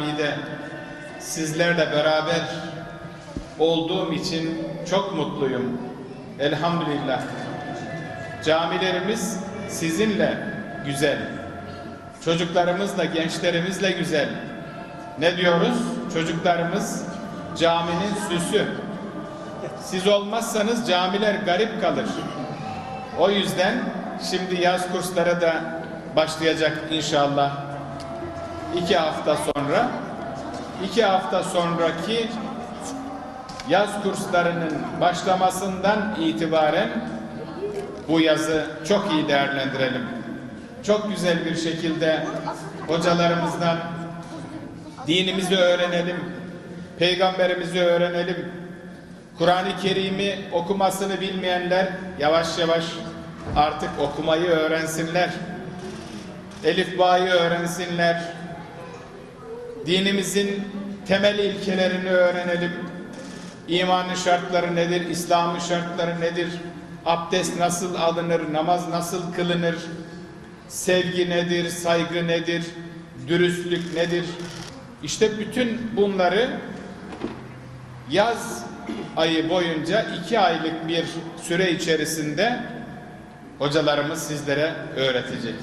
camide sizlerle beraber olduğum için çok mutluyum. Elhamdülillah. Camilerimiz sizinle güzel. Çocuklarımızla, gençlerimizle güzel. Ne diyoruz? Çocuklarımız caminin süsü. Siz olmazsanız camiler garip kalır. O yüzden şimdi yaz kursları da başlayacak inşallah. İki hafta sonra. iki hafta sonraki yaz kurslarının başlamasından itibaren bu yazı çok iyi değerlendirelim. Çok güzel bir şekilde hocalarımızdan dinimizi öğrenelim, peygamberimizi öğrenelim. Kur'an-ı Kerim'i okumasını bilmeyenler yavaş yavaş artık okumayı öğrensinler. Elif Ba'yı öğrensinler. Dinimizin temel ilkelerini öğrenelim. İmanın şartları nedir? İslam'ın şartları nedir? Abdest nasıl alınır? Namaz nasıl kılınır? Sevgi nedir? Saygı nedir? Dürüstlük nedir? İşte bütün bunları yaz ayı boyunca iki aylık bir süre içerisinde hocalarımız sizlere öğretecek.